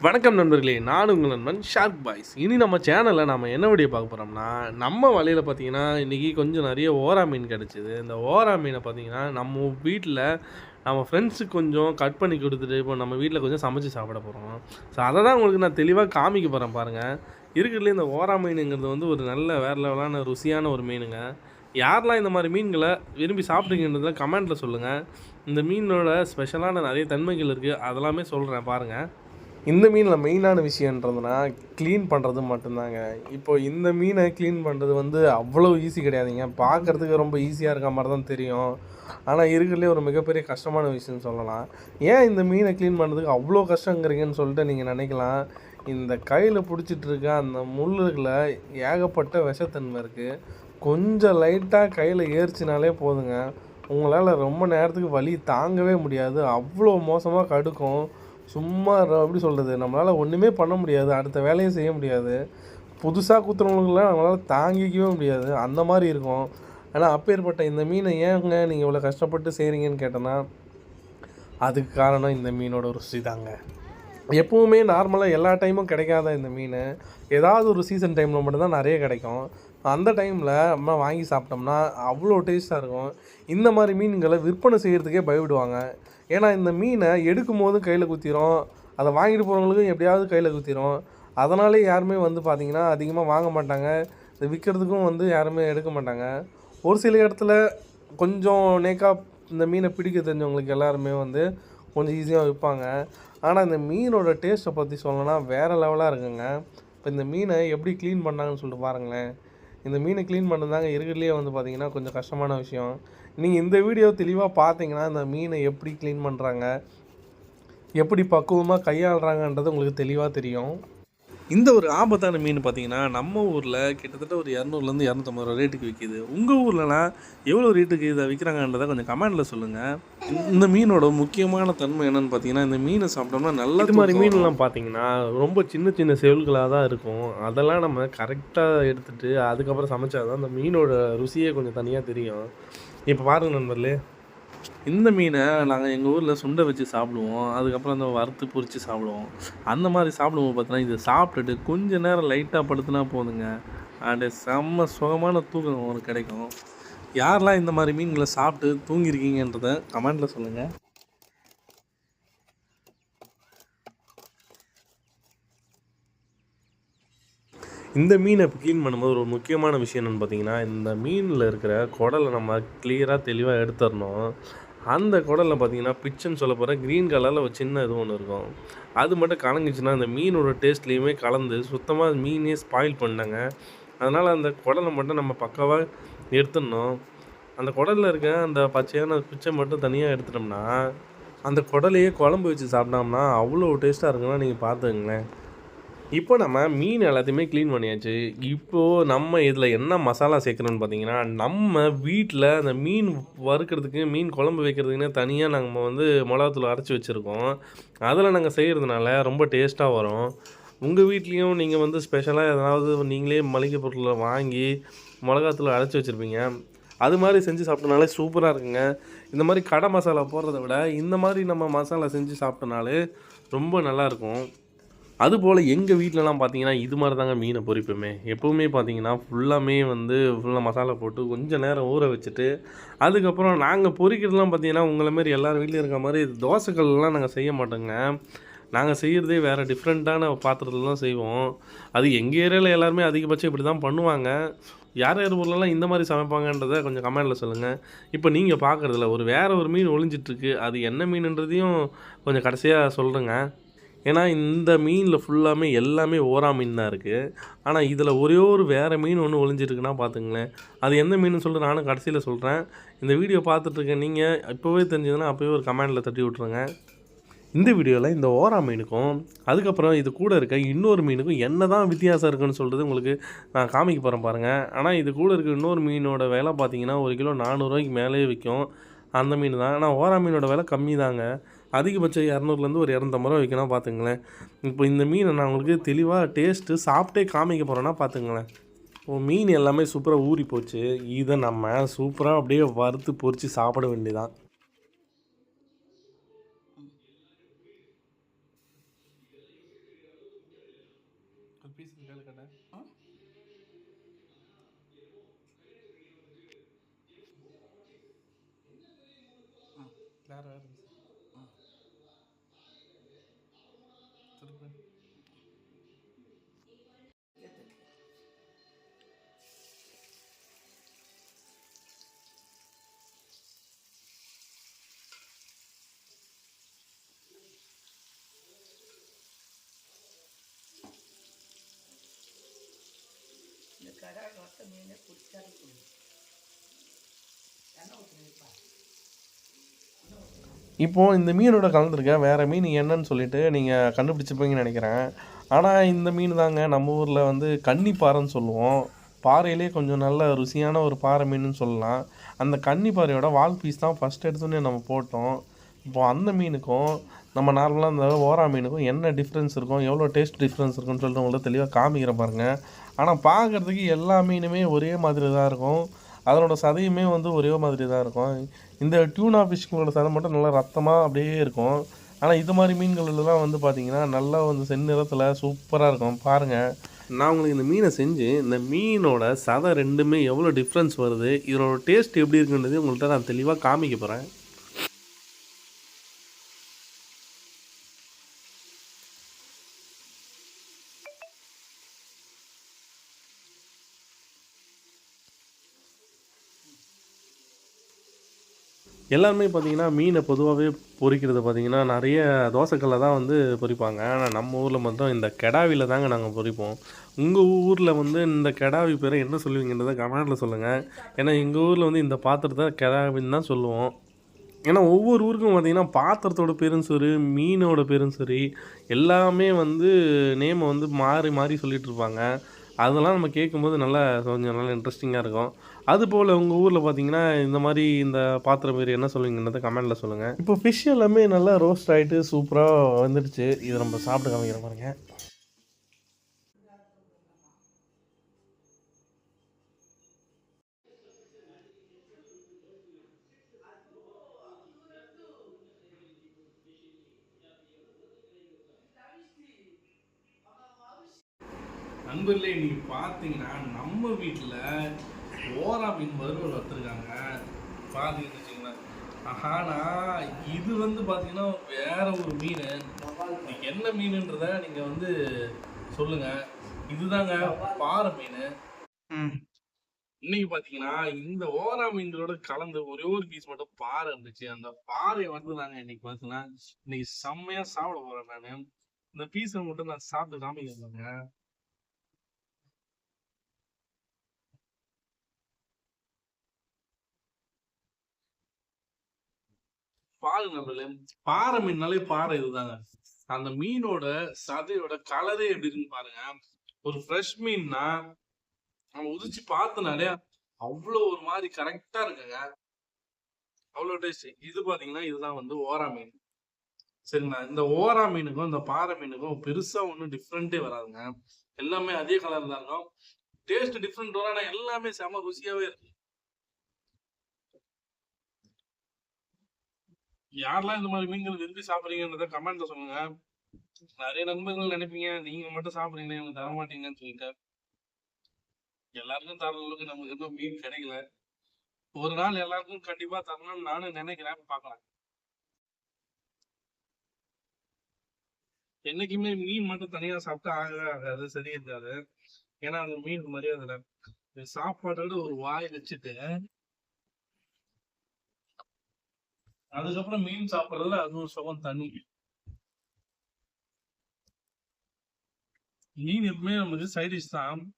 வணக்கம் நண்பர்களே நான் உங்கள் நண்பன் ஷார்க் பாய்ஸ் இனி நம்ம சேனலில் நம்ம என்ன வீடியோ பார்க்க போகிறோம்னா நம்ம வலையில் பார்த்தீங்கன்னா இன்றைக்கி கொஞ்சம் நிறைய ஓரா மீன் கிடச்சிது. இந்த ஓரா மீனை பார்த்தீங்கன்னா நம்ம வீட்டில் நம்ம ஃப்ரெண்ட்ஸுக்கு கொஞ்சம் கட் பண்ணி கொடுத்துட்டு இப்போ நம்ம வீட்டில் கொஞ்சம் சமைச்சு சாப்பிட போகிறோம் ஸோ அதை தான் உங்களுக்கு நான் தெளிவாக காமிக்க போகிறேன் பாருங்கள் இருக்கிறதுலே இந்த ஓரா மீனுங்கிறது வந்து ஒரு நல்ல வேறு லெவலான ருசியான ஒரு மீனுங்க. யாரெல்லாம் இந்த மாதிரி மீன்களை விரும்பி சாப்பிட்றீங்கன்றத கமெண்ட்டில் சொல்லுங்கள் இந்த மீனோட ஸ்பெஷலான நிறைய தன்மைகள் இருக்குது அதெல்லாமே சொல்கிறேன் பாருங்கள் இந்த மீனில் மெயினான விஷயன்றதுனா க்ளீன் பண்ணுறது மட்டும்தாங்க. இப்போ இந்த மீனை க்ளீன் பண்ணுறது வந்து அவ்வளோ ஈஸி கிடையாதுங்க. பார்க்குறதுக்கு ரொம்ப ஈஸியாக இருக்க மாதிரி தான் தெரியும். ஆனால் இருக்கிறதுலே ஒரு மிகப்பெரிய கஷ்டமான விஷயம்னு சொல்லலாம். ஏன் இந்த மீனை க்ளீன் பண்ணுறதுக்கு அவ்வளோ கஷ்டங்கிறீங்கன்னு சொல்லிட்டு நீங்கள் நினைக்கலாம். இந்த கையில் பிடிச்சிட்டு இருக்க அந்த முள்ளுகளில் ஏகப்பட்ட விஷத்தன்மை இருக்குது கொஞ்சம் லைட்டாக கையில் ஏறிச்சினாலே போதுங்க. உங்களால் ரொம்ப நேரத்துக்கு வலி தாங்கவே முடியாது. அவ்வளோ மோசமாக கடுக்கும். சும்மா எப்படி சொல்கிறது நம்மளால் ஒன்றுமே பண்ண முடியாது. அடுத்த வேலையை செய்ய முடியாது. புதுசாக குத்துறவங்களுக்குலாம் நம்மளால் தாங்கிக்கவே முடியாது. அந்த மாதிரி இருக்கும். ஆனால் அப்பேற்பட்ட இந்த மீனை ஏங்க நீங்கள் இவ்வளோ கஷ்டப்பட்டு செய்கிறீங்கன்னு கேட்டோன்னா அதுக்கு காரணம் இந்த மீனோட ருசி தாங்க. எப்பவுமே நார்மலாக எல்லா டைமும் கிடைக்காத இந்த மீன். ஏதாவது ஒரு சீசன் டைமில் மட்டும்தான் நிறைய கிடைக்கும். அந்த டைமில் நம்ம வாங்கி சாப்பிட்டோம்னா அவ்வளோ டேஸ்ட்டாக இருக்கும். இந்த மாதிரி மீன்களை விற்பனை செய்கிறதுக்கே பயப்படுவாங்க. ஏன்னா இந்த மீனை எடுக்கும் போது கையில் குத்திரும். அதை வாங்கிட்டு போகிறவங்களுக்கும் எப்படியாவது கையில் குத்திரும். அதனாலே யாருமே வந்து பார்த்திங்கன்னா அதிகமாக வாங்க மாட்டாங்க. இது விற்கிறதுக்கும் வந்து யாருமே எடுக்க மாட்டாங்க. ஒரு சில இடத்துல கொஞ்சம் நேக்காக இந்த மீனை பிடிக்க தெரிஞ்சவங்களுக்கு எல்லாருமே வந்து கொஞ்சம் ஈஸியாக விற்பாங்க ஆனால் இந்த மீனோட டேஸ்ட்டை பற்றி சொல்லணும்னா வேறு லெவலாக இருக்குங்க. இப்போ இந்த மீனை எப்படி க்ளீன் பண்ணாங்கன்னு சொல்லிட்டு பாருங்களேன். இந்த மீனை க்ளீன் பண்ணுறதாங்க இருக்கிறதுலே வந்து பார்த்தீங்கன்னா கொஞ்சம் கஷ்டமான விஷயம். நீங்கள் இந்த வீடியோ தெளிவாக பார்த்தீங்கன்னா இந்த மீனை எப்படி க்ளீன் பண்ணுறாங்க எப்படி பக்குவமாக கையாளுறாங்கன்றது உங்களுக்கு தெளிவாக தெரியும். இந்த ஒரு ஆபத்தான மீன் பார்த்தீங்கன்னா நம்ம ஊரில் கிட்டத்தட்ட ஒரு இரநூறுலேருந்து இரநூத்தம்பது ரூபா ரேட்டுக்கு விற்கிது உங்கள் ஊர்லலாம் எவ்வளோ ரேட்டுக்கு இதை விற்கிறாங்கன்றதை கொஞ்சம் கமெண்டில் சொல்லுங்கள் இந்த மீனோட முக்கியமான தன்மை என்னன்னு பார்த்தீங்கன்னா இந்த மீனை சாப்பிட்டோம்னா நல்ல இது மாதிரி மீன்லாம் பார்த்தீங்கன்னா ரொம்ப சின்ன சின்ன செவில்களாக தான் இருக்கும். அதெல்லாம் நம்ம கரெக்டாக எடுத்துட்டு அதுக்கப்புறம் சமைச்சா தான் அந்த மீனோட ருசியே கொஞ்சம் தனியாக தெரியும். இப்போ பாருங்க நண்பர்களே. இந்த மீனை நாங்கள் எங்கள் ஊரில் சுண்டை வச்சு சாப்பிடுவோம். அதுக்கப்புறம் அந்த வறுத்து பொறிச்சு சாப்பிடுவோம். அந்த மாதிரி சாப்பிடுவோம் பார்த்தோன்னா இதை சாப்பிட்டுட்டு கொஞ்ச நேரம் லைட்டாக படுத்துனா போதுங்க. அண்டு செம்ம சுகமான தூக்கம் ஒரு கிடைக்கும். யாரெல்லாம் இந்த மாதிரி மீன்களை சாப்பிட்டு தூங்கியிருக்கீங்கன்றத கமெண்டில் சொல்லுங்கள் இந்த மீனை க்ளீன் பண்ணும்போது ஒரு முக்கியமான விஷயம் என்னென்னு பார்த்தீங்கன்னா இந்த மீனில் இருக்கிற குடலை நம்ம கிளியராக தெளிவாக எடுத்துடணும். அந்த குடலில் பார்த்தீங்கன்னா பிச்சுன்னு சொல்ல போகிற க்ரீன் கலரில் ஒரு சின்ன இது ஒன்று இருக்கும். அது மட்டும் கலங்குச்சுன்னா அந்த மீனோட டேஸ்ட்லேயுமே கலந்து சுத்தமாக மீனே ஸ்பாயில் பண்ணாங்க. அதனால் அந்த குடலை மட்டும் நம்ம பக்காவாக எடுத்துடணும். அந்த குடலில் இருக்க அந்த பச்சையான பிச்சை மட்டும் தனியாக எடுத்துட்டோம்னா அந்த குடலையே குழம்பு வச்சு சாப்பிட்டோம்னா அவ்வளோ டேஸ்ட்டாக இருக்குன்னா நீங்கள் பார்த்துக்குங்களேன். இப்போ நம்ம மீன் எல்லாத்தையுமே க்ளீன் பண்ணியாச்சு. இப்போது நம்ம இதில் என்ன மசாலா சேர்க்கணும்னு பார்த்தீங்கன்னா நம்ம வீட்டில் அந்த மீன் வறுக்கிறதுக்கு மீன் குழம்பு வைக்கிறதுக்குன்னு தனியாக நாங்கள் வந்து மிளகாத்தூள் அரைச்சி வச்சுருக்கோம். அதில் நாங்கள் செய்கிறதுனால ரொம்ப டேஸ்ட்டாக வரும். உங்கள் வீட்லேயும் நீங்கள் வந்து ஸ்பெஷலாக ஏதாவது நீங்களே மளிகை பொருளை வாங்கி மிளகாத்தூள் அரைச்சி வச்சுருப்பீங்க. அது மாதிரி செஞ்சு சாப்பிட்டனாலே சூப்பராக இருக்குங்க. இந்த மாதிரி கடை மசாலா போடுறத விட இந்த மாதிரி நம்ம மசாலா செஞ்சு சாப்பிட்டனாலே ரொம்ப நல்லாயிருக்கும் அதுபோல் எங்கள் வீட்டிலலாம் பார்த்தீங்கன்னா இது மாதிரி தாங்க மீனை பொரிப்போமே எப்போவுமே பார்த்தீங்கன்னா ஃபுல்லாமே வந்து ஃபுல்லாக மசாலா போட்டு கொஞ்சம் நேரம் ஊற வச்சுட்டு அதுக்கப்புறம் நாங்கள் பொறிக்கிறதுலாம் பார்த்தீங்கன்னா உங்களை மாரி எல்லார் வீட்லேயும் இருக்க மாதிரி தோசைகள்லாம் நாங்கள் செய்ய மாட்டோங்க. நாங்கள் செய்கிறதே வேறு டிஃப்ரெண்ட்டான பாத்திரத்தில் தான் செய்வோம். அது எங்கள் ஏரியாவில் எல்லாருமே அதிகபட்சம் இப்படி தான் பண்ணுவாங்க. யார் யார் ஊர்லலாம் இந்த மாதிரி சமைப்பாங்கன்றதை கொஞ்சம் கமெண்டில் சொல்லுங்கள் இப்போ நீங்கள் பார்க்குறதுல ஒரு வேறு ஒரு மீன் ஒளிஞ்சிட்ருக்கு. அது என்ன மீனுன்றதையும் கொஞ்சம் கடைசியாக சொல்கிறேங்க ஏன்னா இந்த மீனில் ஃபுல்லாமே எல்லாமே ஓரா மீன் தான் இருக்குது ஆனால் இதில் ஒரே ஒரு வேறு மீன் ஒன்று ஒளிஞ்சிருக்குன்னா பார்த்துங்களேன் அது எந்த மீன் சொல்லிட்டு நானும் கடைசியில் சொல்கிறேன் இந்த வீடியோ பார்த்துட்ருக்கேன் நீங்கள் இப்போவே தெரிஞ்சதுன்னா அப்போவே ஒரு கமெண்டில் தட்டி விட்ருங்க. இந்த வீடியோவில் இந்த ஓரா மீனுக்கும் அதுக்கப்புறம் இது கூட இருக்க இன்னொரு மீனுக்கும் என்ன தான் வித்தியாசம் இருக்குன்னு சொல்கிறது உங்களுக்கு நான் காமிக்க போகிறேன் பாருங்கள் ஆனால் இது கூட இருக்க இன்னொரு மீனோட விலை பார்த்தீங்கன்னா ஒரு கிலோ நானூறுரூவாய்க்கு மேலேயே விற்கும் அந்த மீன் தான். ஆனால் ஓரா மீனோட விலை கம்மி தாங்க. அதிகபட்சம் இரநூறுலேருந்து ஒரு இரநூத்தம்பது ரூபா வைக்கணும் பார்த்துங்களேன். இப்போ இந்த மீனை நான் உங்களுக்கு தெளிவாக டேஸ்ட்டு சாப்பிட்டே காமிக்க போகிறேன்னா பார்த்துங்களேன். ஓ மீன் எல்லாமே சூப்பராக ஊறி போச்சு. இதை நம்ம சூப்பராக அப்படியே வறுத்து பொறிச்சு சாப்பிட வேண்டியதான் பீஸ் கையில் করবে কারা ঘরটা মেয়ে পরিষ্কার করবে? কেন ওখানে পায় இப்போது இந்த மீனோட கலந்துருக்கேன் வேறு மீன் என்னன்னு சொல்லிட்டு நீங்கள் கண்டுபிடிச்சிப்பீங்கன்னு நினைக்கிறேன். ஆனால் இந்த மீன் தாங்க நம்ம ஊரில் வந்து கன்னிப்பாறைன்னு சொல்லுவோம். பாறையிலே கொஞ்சம் நல்ல ருசியான ஒரு பாறை மீனுன்னு சொல்லலாம். அந்த கன்னிப்பாறையோட வால் பீஸ் தான் ஃபஸ்ட் எடுத்தோன்னே நம்ம போட்டோம். இப்போ அந்த மீனுக்கும் நம்ம நார்மலாக இந்த ஓரா மீனுக்கும் என்ன டிஃப்ரென்ஸ் இருக்கும் எவ்வளோ டேஸ்ட் டிஃப்ரென்ஸ் இருக்குன்னு சொல்லிட்டு உங்களை தெளிவாக காமிக்கிற பாருங்கள் ஆனால் பார்க்குறதுக்கு எல்லா மீனுமே ஒரே மாதிரி தான் இருக்கும். அதனோட சதையுமே வந்து ஒரே மாதிரி தான் இருக்கும். இந்த டியூனா ஃபிஷ்களோட சதை மட்டும் நல்லா ரத்தமாக அப்படியே இருக்கும். ஆனால் இது மாதிரி மீன்களெல்லாம் வந்து பார்த்தீங்கன்னா நல்லா வந்து செந்நிறத்தில் சூப்பராக இருக்கும். பாருங்கள் நான் உங்களுக்கு இந்த மீனை செஞ்சு இந்த மீனோட சதை ரெண்டுமே எவ்வளோ டிஃப்ரென்ஸ் வருது இதனோட டேஸ்ட் எப்படி இருக்குன்றது உங்கள்கிட்ட நான் தெளிவாக காமிக்க போகிறேன் எல்லாருமே பார்த்தீங்கன்னா மீனை பொதுவாகவே பொரிக்கிறது பார்த்தீங்கன்னா நிறைய தோசைக்கல்ல தான் வந்து பொரிப்பாங்க ஆனால் நம்ம ஊரில் மட்டும் இந்த கெடாவியில் தாங்க நாங்கள் பொரிப்போம் உங்கள் ஊரில் வந்து இந்த கெடாவி பேரை என்ன சொல்லுவீங்கன்றதை கமெண்டில் சொல்லுங்கள் ஏன்னா எங்கள் ஊரில் வந்து இந்த பாத்திரத்தை கெடாவின்னு தான் சொல்லுவோம். ஏன்னா ஒவ்வொரு ஊருக்கும் பார்த்தீங்கன்னா பாத்திரத்தோட பேரும் சரி மீனோட பேரும் சரி எல்லாமே வந்து நேமை வந்து மாறி மாறி சொல்லிகிட்ருப்பாங்க அதெல்லாம் நம்ம கேட்கும்போது நல்லா கொஞ்சம் நல்லா இன்ட்ரெஸ்டிங்காக இருக்கும். அதுபோல் உங்கள் ஊரில் பார்த்தீங்கன்னா இந்த மாதிரி இந்த பாத்திரம் பேர் என்ன சொல்லுவீங்கன்றதை கமெண்ட்டில் சொல்லுங்கள் இப்போ ஃபிஷ் எல்லாமே நல்லா ரோஸ்ட் ஆகிட்டு சூப்பராக வந்துடுச்சு. இதை நம்ம சாப்பிட்டு காமிக்கிற பாருங்கள் நண்பர்களே இன்னைக்கு பார்த்தீங்கன்னா நம்ம வீட்டில் ஓரா மீன் வறுவல் வச்சுருக்காங்க பார்த்தீங்கன்னு வச்சுங்களேன் ஆனா இது வந்து பார்த்தீங்கன்னா வேற ஒரு மீன். என்ன மீனுன்றத நீங்கள் வந்து சொல்லுங்க. இதுதாங்க பாறை மீன். இன்னைக்கு பார்த்தீங்கன்னா இந்த ஓரா மீன்களோட கலந்து ஒரே ஒரு பீஸ் மட்டும் பாறை இருந்துச்சு. அந்த பாறையை வந்து நாங்கள் இன்னைக்கு பார்த்தீங்கன்னா இன்னைக்கு செம்மையா சாப்பிட போறேன் நான். இந்த பீஸை மட்டும் நான் சாப்பிட்டு காமிக்கிறேங்க பாருங்க நம்மளே பாறை மீன்னாலே பாறை இதுதாங்க. அந்த மீனோட சதையோட கலரே எப்படி இருக்குன்னு பாருங்க. ஒரு ஃப்ரெஷ் மீன்னா நம்ம உதிச்சு பார்த்தனாலே அவ்வளோ ஒரு மாதிரி கரெக்டா இருக்குங்க. அவ்வளோ டேஸ்ட் இது பாத்தீங்கன்னா இதுதான் வந்து ஓரா மீன். சரிங்களா? இந்த ஓரா மீனுக்கும் இந்த பாறை மீனுக்கும் பெருசா ஒன்றும் டிஃப்ரெண்ட்டே வராதுங்க. எல்லாமே அதே கலர் தான் இருக்கும். டேஸ்ட் டிஃப்ரெண்ட் வரும் ஆனால் எல்லாமே செம ருசியாவே இருக்கு. யாரெல்லாம் இந்த மாதிரி மீன்கள் விரும்பி சாப்பிடுறீங்கன்றத கமெண்ட்ல சொல்லுங்க. நிறைய நண்பர்கள் நினைப்பீங்க நீங்க மட்டும் சாப்பிடுறீங்க எனக்கு தர மாட்டீங்கன்னு சொல்லிட்டு. எல்லாருக்கும் தர அளவுக்கு நமக்கு இன்னும் மீன் கிடைக்கல. ஒரு நாள் எல்லாருக்கும் கண்டிப்பா தரணும்னு நானும் நினைக்கிறேன் பாக்கலாம் என்னைக்குமே மீன் மட்டும் தனியா சாப்பிட்டா ஆகவே ஆகாது சரி இருக்காது ஏன்னா அந்த மீன் மரியாதை இல்லை. சாப்பாட்டோட ஒரு வாய் வச்சுட்டு அதுக்கப்புறம் மீன் சாப்பிடல அதுவும் சுகம் தனி. மீன் எப்பவுமே நமக்கு சைடிஷ் தான்.